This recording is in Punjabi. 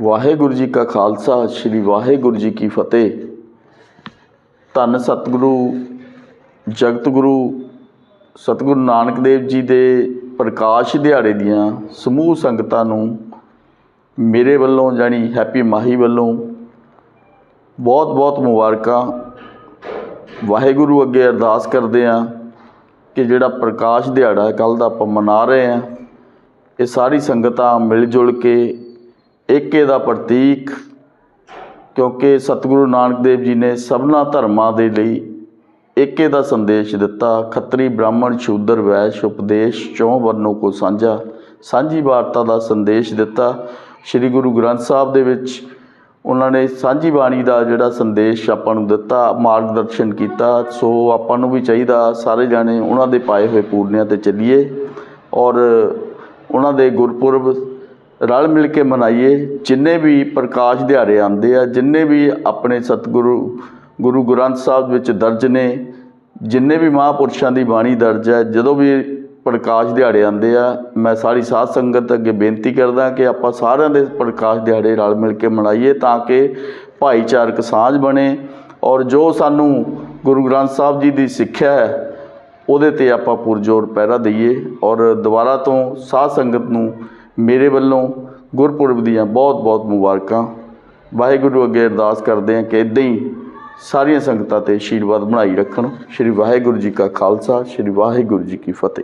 ਵਾਹਿਗੁਰੂ ਜੀ ਕਾ ਖਾਲਸਾ, ਸ੍ਰੀ ਵਾਹਿਗੁਰੂ ਜੀ ਕੀ ਫਤਿਹ। ਧੰਨ ਸਤਿਗੁਰੂ ਜਗਤ ਗੁਰੂ ਸਤਿਗੁਰੂ ਨਾਨਕ ਦੇਵ ਜੀ ਦੇ ਪ੍ਰਕਾਸ਼ ਦਿਹਾੜੇ ਦੀਆਂ ਸਮੂਹ ਸੰਗਤਾਂ ਨੂੰ ਮੇਰੇ ਵੱਲੋਂ ਜਾਣੀ ਹੈਪੀ ਮਾਹੀ ਵੱਲੋਂ ਬਹੁਤ ਬਹੁਤ ਮੁਬਾਰਕਾਂ। ਵਾਹਿਗੁਰੂ ਅੱਗੇ ਅਰਦਾਸ ਕਰਦੇ ਹਾਂ ਕਿ ਜਿਹੜਾ ਪ੍ਰਕਾਸ਼ ਦਿਹਾੜਾ ਹੈ ਕੱਲ੍ਹ ਦਾ ਆਪਾਂ ਮਨਾ ਰਹੇ ਹਾਂ, ਇਹ ਸਾਰੀ ਸੰਗਤਾਂ ਮਿਲ ਜੁਲ ਕੇ ਏਕੇ ਦਾ ਪ੍ਰਤੀਕ, ਕਿਉਂਕਿ ਸਤਿਗੁਰੂ ਨਾਨਕ ਦੇਵ ਜੀ ਨੇ ਸਭਨਾ ਧਰਮਾਂ ਦੇ ਲਈ ਏਕੇ ਦਾ ਸੰਦੇਸ਼ ਦਿੱਤਾ। ਖੱਤਰੀ ਬ੍ਰਾਹਮਣ ਸ਼ੂਦਰ ਵੈਸ਼ ਉਪਦੇਸ਼ ਚੌਂ ਵਰਨੋ ਕੋ ਸਾਂਝਾ ਸਾਂਝੀ ਵਾਰਤਾ ਦਾ ਸੰਦੇਸ਼ ਦਿੱਤਾ। ਸ੍ਰੀ ਗੁਰੂ ਗ੍ਰੰਥ ਸਾਹਿਬ ਦੇ ਵਿੱਚ ਉਹਨਾਂ ਨੇ ਸਾਂਝੀ ਬਾਣੀ ਦਾ ਜਿਹੜਾ ਸੰਦੇਸ਼ ਆਪਾਂ ਨੂੰ ਦਿੱਤਾ, ਮਾਰਗਦਰਸ਼ਨ ਕੀਤਾ। ਸੋ ਆਪਾਂ ਨੂੰ ਵੀ ਚਾਹੀਦਾ ਸਾਰੇ ਜਾਣੇ ਉਹਨਾਂ ਦੇ ਪਾਏ ਹੋਏ ਪੂਰਨਿਆਂ ਤੇ ਚੱਲੀਏ ਔਰ ਉਹਨਾਂ ਦੇ ਗੁਰਪੁਰਬ ਰਲ ਮਿਲ ਕੇ ਮਨਾਈਏ। ਜਿੰਨੇ ਵੀ ਪ੍ਰਕਾਸ਼ ਦਿਹਾੜੇ ਆਉਂਦੇ ਆ, ਜਿੰਨੇ ਵੀ ਆਪਣੇ ਸਤਿਗੁਰੂ, ਗੁਰੂ ਗ੍ਰੰਥ ਸਾਹਿਬ ਵਿੱਚ ਦਰਜ ਨੇ, ਜਿੰਨੇ ਵੀ ਮਹਾਂਪੁਰਸ਼ਾਂ ਦੀ ਬਾਣੀ ਦਰਜ ਹੈ, ਜਦੋਂ ਵੀ ਪ੍ਰਕਾਸ਼ ਦਿਹਾੜੇ ਆਉਂਦੇ ਆ, ਮੈਂ ਸਾਰੀ ਸਾਧ ਸੰਗਤ ਅੱਗੇ ਬੇਨਤੀ ਕਰਦਾ ਕਿ ਆਪਾਂ ਸਾਰਿਆਂ ਦੇ ਪ੍ਰਕਾਸ਼ ਦਿਹਾੜੇ ਰਲ ਮਿਲ ਕੇ ਮਨਾਈਏ ਤਾਂ ਕਿ ਭਾਈਚਾਰਕ ਸਾਂਝ ਬਣੇ ਔਰ ਜੋ ਸਾਨੂੰ ਗੁਰੂ ਗ੍ਰੰਥ ਸਾਹਿਬ ਜੀ ਦੀ ਸਿੱਖਿਆ ਹੈ, ਉਹਦੇ ਤੇ ਆਪਾਂ ਪੁਰਜੋਰ ਪਹਿਰਾ ਦਈਏ ਔਰ ਦੁਬਾਰਾ ਤੋਂ ਸਾਧ ਸੰਗਤ ਨੂੰ ਮੇਰੇ ਵੱਲੋਂ ਗੁਰਪੁਰਬ ਦੀਆਂ ਬਹੁਤ ਬਹੁਤ ਮੁਬਾਰਕਾਂ। ਵਾਹਿਗੁਰੂ ਅੱਗੇ ਅਰਦਾਸ ਕਰਦੇ ਹਾਂ ਕਿ ਇਦਾਂ ਹੀ ਸਾਰੀਆਂ ਸੰਗਤਾਂ ਤੇ ਆਸ਼ੀਰਵਾਦ ਬਣਾਈ ਰੱਖਣ। ਸ੍ਰੀ ਵਾਹਿਗੁਰੂ ਜੀ ਕਾ ਖਾਲਸਾ, ਸ੍ਰੀ ਵਾਹਿਗੁਰੂ ਜੀ ਕੀ ਫਤਿਹ।